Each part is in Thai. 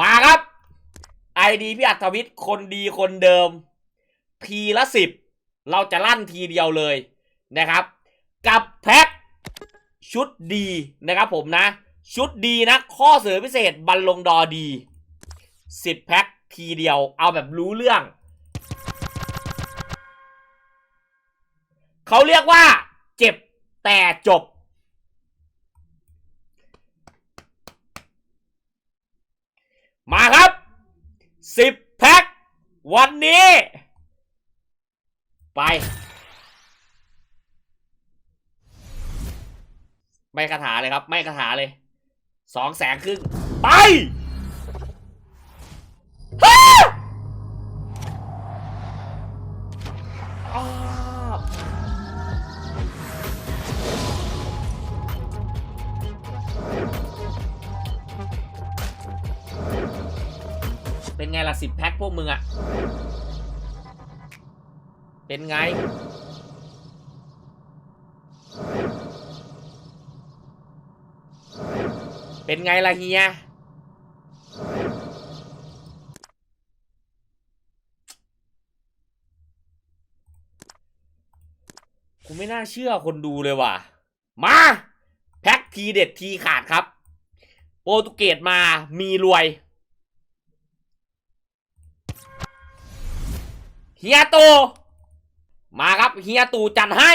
มาครับไอดีพี่อัธวิทย์คนดีคนเดิม ทีละสิบเราจะลั่นทีเดียวเลยนะครับ กับแพ็คชุดดีนะครับผมนะ ชุดดีนะ ข้อเสนอพิเศษบัลลงดอดีสิบแพ็คทีเดียวเอาแบบรู้เรื่อง เขาเรียกว่าเจ็บแต่จบ มาครับ สิบแพ็ควันนี้ ไป ไม่คาถาเลยครับ ไม่คาถาเลยสองแสนครึ่ง ไป เป็นไงล่ะสิบแพ็คพวกมึงอะเป็นไง เป็นไงล่ะเฮีย กูไม่น่าเชื่อคนดูเลยว่ะ มา แพ็คทีเด็ดทีขาดครับ โปรตุเกสมามีรวย เฮียตูมาครับเฮียตูจัดให้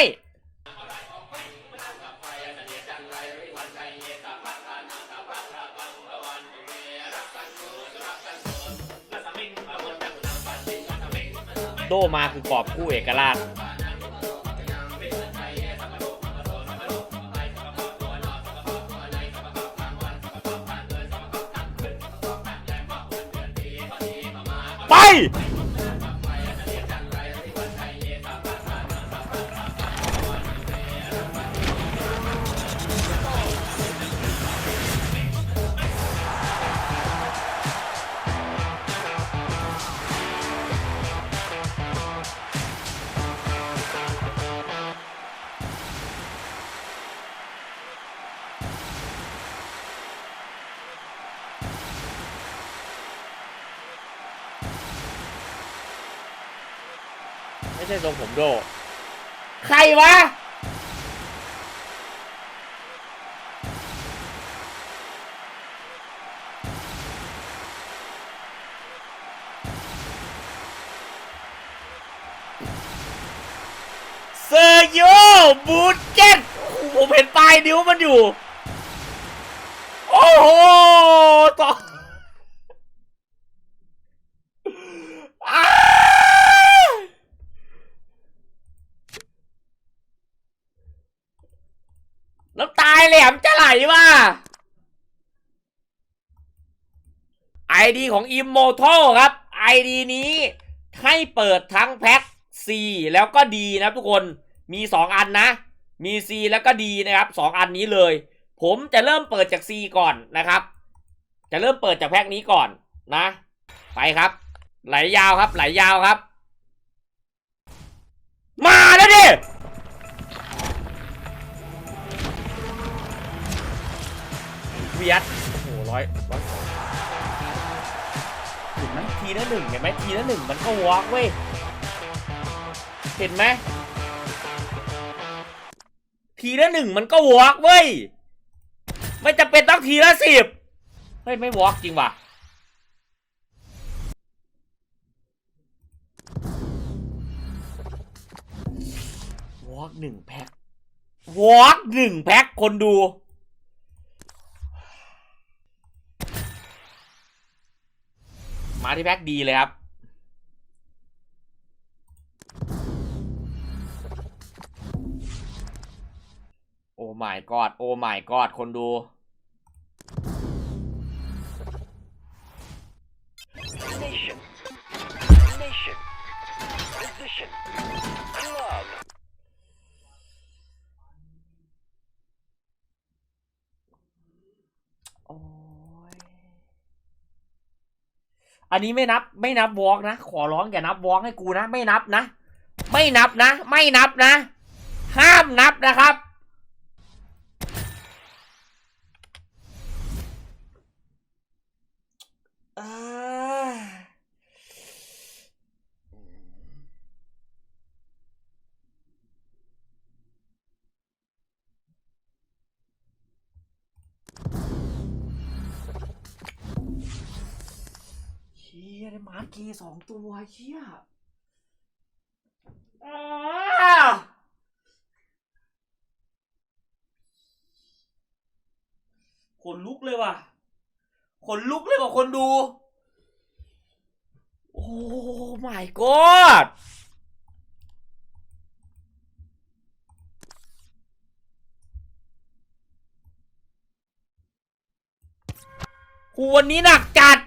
โดมาคือกอบกู้เอกราชไป ช่ทรงผมโด ใครวะ เซอร์โยบูดเจ็ตผมเห็นปลายนิ้วมันอยู่ โอ้โหต่ออ้า น้ำตาย ไหลว่ะไอดีของ Immortal ครับไอดีนี้ให้เปิดทั้งแพ็ค C แล้วก็ D นะครับทุกคนมี 2 อันนะ มี C แล้วก็ D นะครับ 2 อันนี้เลย ผมจะเริ่มเปิดจาก C ก่อนนะครับ จะเริ่มเปิดจากแพ็คนี้ก่อนนะ ไปครับ ไหลยาวครับ ไหลยาวครับ มาแล้วดิ วียดโอ้โหร้อยร้อยเห็นไหมทีละหนึ่งเห็นไหมทีละหนึ่งมันก็วอล์กเว้ย เห็นไหมทีละหนึ่งมันก็วอล์กเว้ย ไม่จะเป็นต้องทีละสิบเฮ้ย ไม่วอล์กจริงว่ะวอล์กหนึ่งแพ็ควอล์กหนึ่งแพ็คคนดู มาที่แพ็กดีเลยครับ โอ้ไม่กอด โอ้ไม่กอด คนดู โอ้ย อันนี้ไม่นับไม่นับวอล์กนะ ขอร้องอย่านับวอล์กให้กูนะ ไม่นับนะ ไม่นับนะ ไม่นับนะ ห้ามนับนะครับอ่า เชี่ยได้มาร์เกย์สองตัวเชี่ยอ่าขนลุกเลยว่ะขนลุกเลยว่ะคนดู โอ้ my god หูวันนี้หนักจัด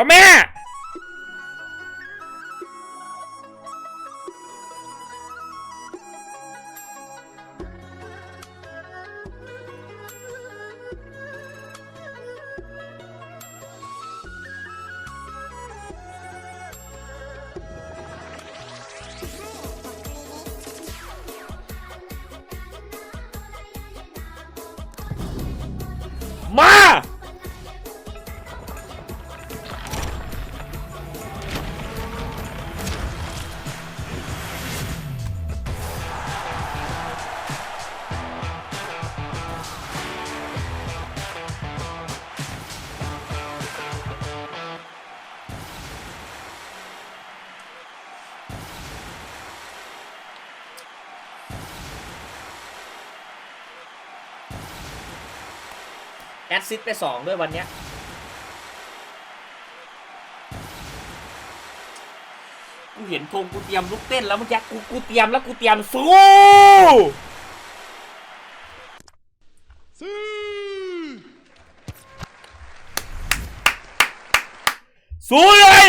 เจ้า ซิดไปสองด้วยวันเนี้ยกูเห็นธงกูเตรียมลุกเต้นแล้วเมื่อกี้กูกูเตรียมแล้วกูเตรียมสู้สู้เลย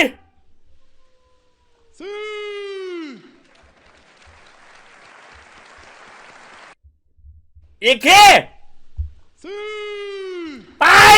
อีกทีไ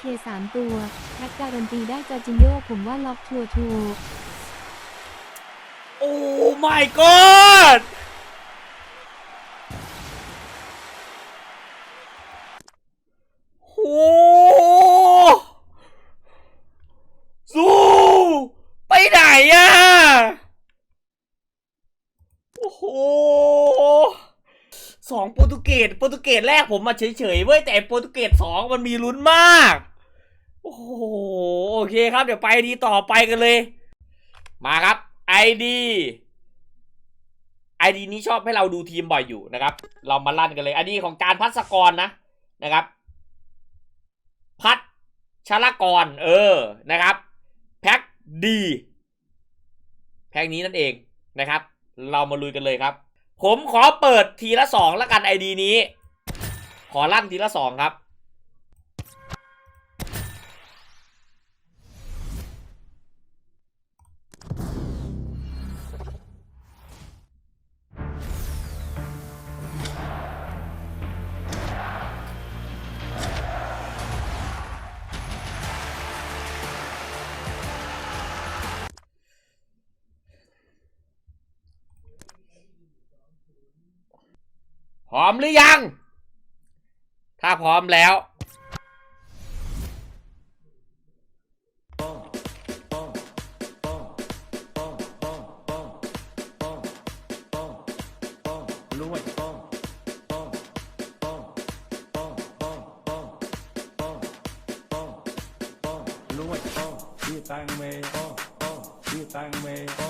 เคสามตัวแท็กการันตีได้จอจินโยผมว่าล็อกชัวร์ทัวร์โอ้ my god โหสู้ไปไหนอะโอ้โหสองโปรตุเกสโปรตุเกสแรกผมมาเฉยๆเว้ยแต่โปรตุเกสสองมันมีลุ้นมาก อ้โหโอเคครับ เดี๋ยวไปดีต่อไปกันเลย มาครับ ID ID นี้ชอบให้เราดูทีมบ่อยอยู่นะครับ เรามาลั่นกันเลย ID ของการพัสกรนะนะครับ พัดชลกร เออนะครับ แพ็คดีแพ็คนี้นั่นเองนะครับ เรามาลุยกันเลยครับ ผมขอเปิดทีละสองละกัน ID นี้ ขอลั่นทีละสองครับ พร้อมหรือยัง ถ้าพร้อมแล้วรู้ว่าอ้อชื่อตังเมอ้ออ้อ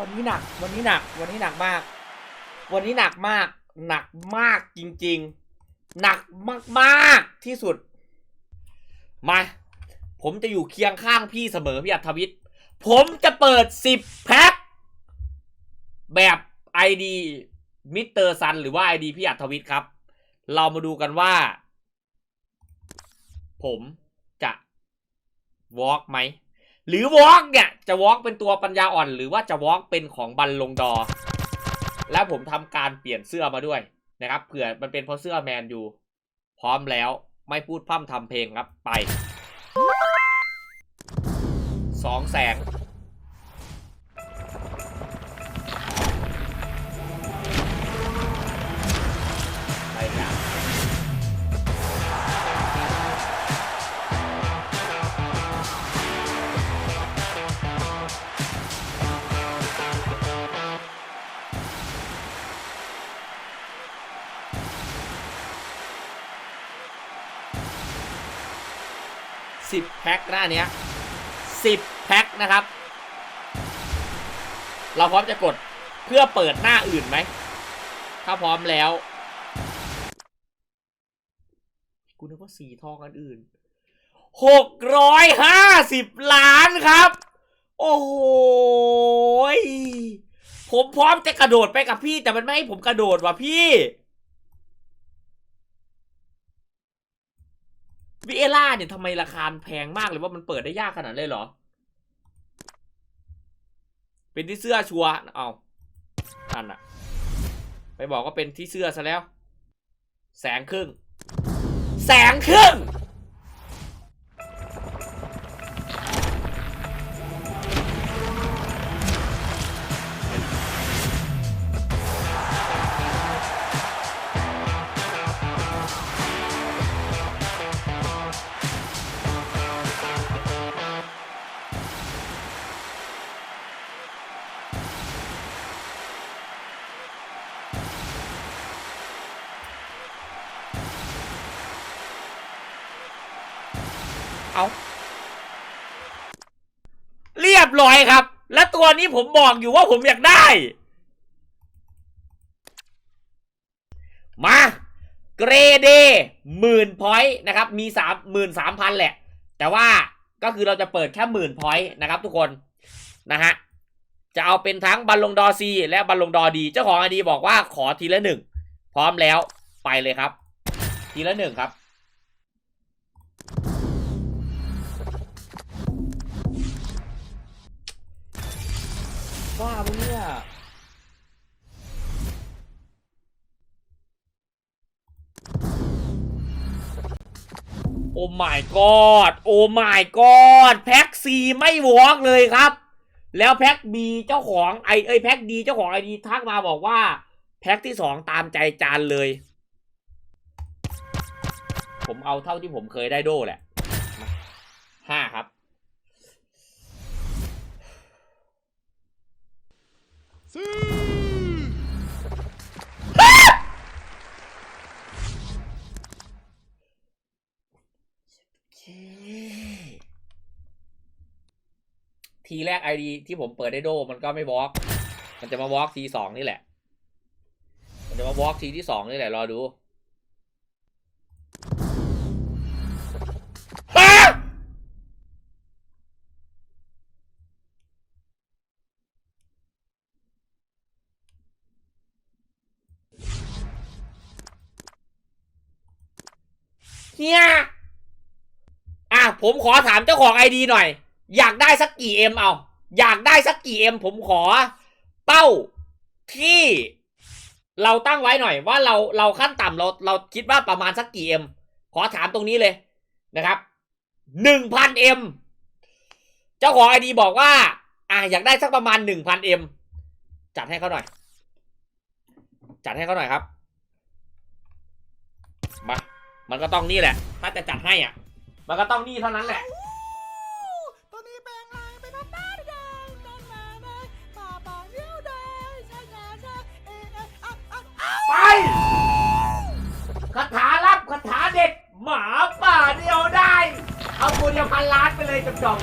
วันนี้หนัก วันนี้หนัก วันนี้หนักมาก วันนี้หนักมาก หนักมากจริง ๆ หนักมากๆที่สุด มา ผมจะอยู่เคียงข้างพี่เสมอพี่อัธวิทย์ผมจะเปิด10แพ็คแบบ ID มิสเตอร์ซันหรือว่า ID พี่อัธวิทย์ครับ เรามาดูกันว่า ผมจะวอล์กไหม หรือวอล์กเนี่ยจะวอล์กเป็นตัวปัญญาอ่อน หรือว่าจะวอล์กเป็นของบัลลงดอ แล้วผมทำการเปลี่ยนเสื้อมาด้วยนะครับเผื่อมันเป็นเพราะเสื้อแมนยูพร้อมแล้วไม่พูดพร่ำทำเพลงครับไปสองแสง 10 แพ็คหน้าเนี้ย10 แพ็คนะครับ เราพร้อมจะกดเพื่อเปิดหน้าอื่นไหม ถ้าพร้อมแล้ว กูนึกว่าสีทองอันอื่น 650 ล้านครับ โอ้โหผมพร้อมจะกระโดดไปกับพี่ แต่มันไม่ให้ผมกระโดดว่ะพี่ วิเอล่าเนี่ยทำไมราคาแพงมากเลยว่ามันเปิดได้ยากขนาดเลยเหรอ เป็นที่เสื้อชัวเอาอันอะไปบอกว่าเป็นที่เสื้อซะแล้ว แสงครึ่ง แสงครึ่ง เอาเรียบร้อยครับ และตัวนี้ผมบอกอยู่ว่าผมอยากได้ มาเกรเดหมื่นพอยต์นะครับ มีสามหมื่นสามพันแหละ แต่ว่าก็คือเราจะเปิดแค่หมื่นพอยต์นะครับทุกคนนะฮะจะเอาเป็นทั้งบัลลงดอซีและบัลลงดอดี เจ้าของไอดีบอกว่าขอทีละหนึ่งพร้อมแล้วไปเลยครับ ทีละหนึ่งครับ ว่าปะเนี่ยโอ้ my god โอ้ my god แพ็กซีไม่วอล์กเลยครับ แล้วแพ็กบีเจ้าของไอเอ้ยแพ็กดีเจ้าของไอดีทักมาบอกว่า แพ็กที่สองตามใจจานเลย ผมเอาเท่าที่ผมเคยได้โดแหละห้าครับ ทีแรกไอดีที่ผมเปิดได้โด มันก็ไม่บล็อก มันจะมาบล็อกทีสองนี่แหละ มันจะมาบล็อกทีที่สองนี่แหละ รอดู เฮียอะผมขอถามเจ้าของไอดีหน่อย อยากได้สักกี่เอ็มเอา อยากได้สักกี่เอ็มผมขอ เป้าที่เราตั้งไว้หน่อย ว่าเราเราขั้นต่ำเราเราคิดว่าประมาณสักกี่เอ็มขอถามตรงนี้เลยนะครับหนึ่งพันเอ็มเจ้าของไอดีบอกว่า อะอยากได้สักประมาณหนึ่งพันเอ็มจัดให้เขาหน่อย จัดให้เขาหน่อยครับ มา มันก็ต้องนี่แหละ ถ้าจะจัดให้อะ มันก็ต้องนี่เท่านั้นแหละ ตัวนี้แปลงร่างเป็นน้าแดงนั่นมาเลยป่าป่าเลี้ยวแดงชาช้าช้าเอเออะอะอะไปคาถาลับคาถาเด็ด หมาป่าเดียวได้ เอาตัวเดียวพันล้านไปเลยจบจบ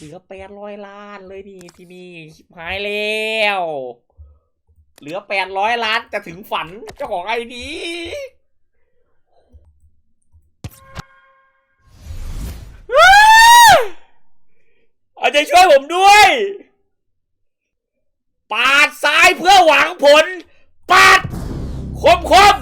เหลือแปดร้อยล้านเลยนี่ที่นี่หายแล้วเหลือแปดร้อยล้านจะถึงฝันเจ้าของไอ้นี้อ้าอาจจะช่วยผมด้วย ปาดซ้ายเพื่อหวังผล ปาด คมคม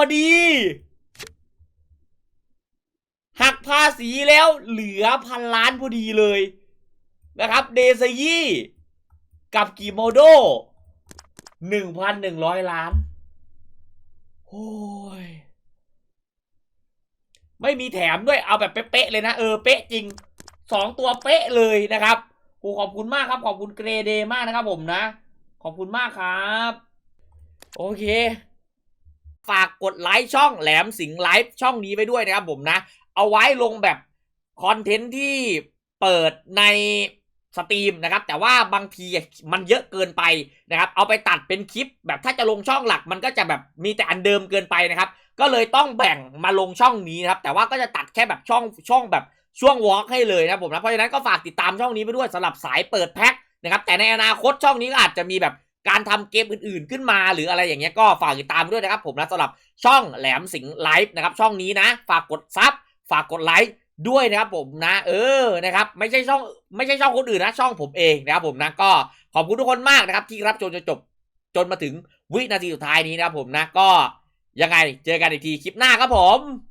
อดพอดี หักภาษีแล้วเหลือพันล้านพอดีเลยนะครับ เดซยี่กับกิโมโดหนึ่งพันหนึ่งร้อยล้าน โอ้ย ไม่มีแถมด้วย เอาแบบเป๊ะเลยนะ เออ เป๊ะจริง สองตัวเป๊ะเลยนะครับโอ้ขอบคุณมากครับ ขอบคุณเกรเดมากนะครับผมนะ ขอบคุณมากครับ โอเค ฝากกดไลค์ช่องแหลมสิงไลฟ์ช่องนี้ไปด้วยนะครับผมนะ เอาไว้ลงแบบคอนเทนต์ที่เปิดในสตรีมนะครับ แต่ว่าบางทีมันเยอะเกินไปนะครับ เอาไปตัดเป็นคลิป แบบถ้าจะลงช่องหลัก มันก็จะแบบมีแต่อันเดิมเกินไปนะครับ ก็เลยต้องแบ่งมาลงช่องนี้นะครับ แต่ว่าก็จะตัดแค่แบบช่องช่องแบบช่วงวอล์กให้เลยนะครับผมนะเพราะฉะนั้นก็ฝากติดตามช่องนี้ไปด้วยสำหรับสายเปิดแพ็คนะครับแต่ในอนาคตช่องนี้ก็อาจจะมีแบบ การทำเกมอื่นๆขึ้นมา หรืออะไรอย่างเงี้ยก็ฝากติดตามด้วยนะครับผมนะสำหรับช่องแหลมสิงห์ไลฟ์นะครับช่องนี้นะ ฝากกดซับฝากกดไลค์ด้วยนะครับผมนะ เออนะครับ ไม่ใช่ช่องไม่ใช่ช่องคนอื่นนะช่องผมเองนะครับผมนะก็ขอบคุณทุกคนมากนะครับ ที่รับชมจนจบจนมาถึงวินาทีสุดท้ายนี้นะครับผมนะก็ยังไงเจอกันอีกทีคลิปหน้าครับผม